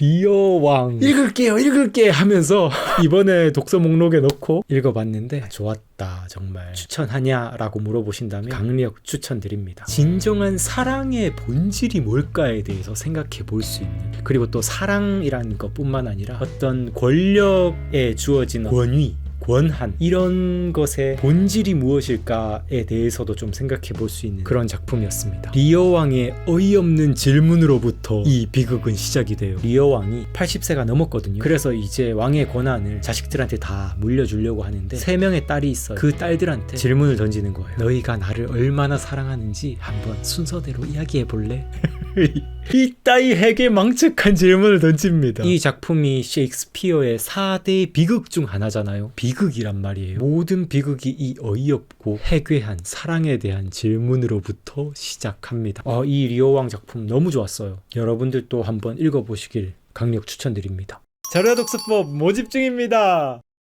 리어왕. 읽을게요 읽을게 하면서 이번에 독서 목록에 넣고 읽어봤는데 좋았다 정말. 추천하냐라고 물어보신다면 강력 추천드립니다. 진정한 사랑의 본질이 뭘까에 대해서 생각해 볼 수 있는 그리고 또 사랑이라는 것뿐만 아니라 어떤 권력에 주어진 권위 권한 이런 것의 본질이 무엇일까에 대해서도 좀 생각해 볼 수 있는 그런 작품이었습니다. 리어 왕의 어이없는 질문으로부터 이 비극은 시작이 돼요. 리어 왕이 80세가 넘었거든요. 그래서 이제 왕의 권한을 자식들한테 다 물려주려고 하는데 세 명의 딸이 있어요. 그 딸들한테 질문을 던지는 거예요. 너희가 나를 얼마나 사랑하는지 한번 순서대로 이야기해 볼래? 이 따위 핵에 망측한 질문을 던집니다. 이 작품이 셰익스피어의 4대 비극 중 하나잖아요. 비극이란 말이에요. 모든 비극이 이 어이없고 해괴한 사랑에 대한 질문으로부터 시작합니다. 어, 이 리오왕 작품 너무 좋았어요. 여러분들도 한번 읽어보시길 강력 추천드립니다. 자료독서법 모집 중입니다.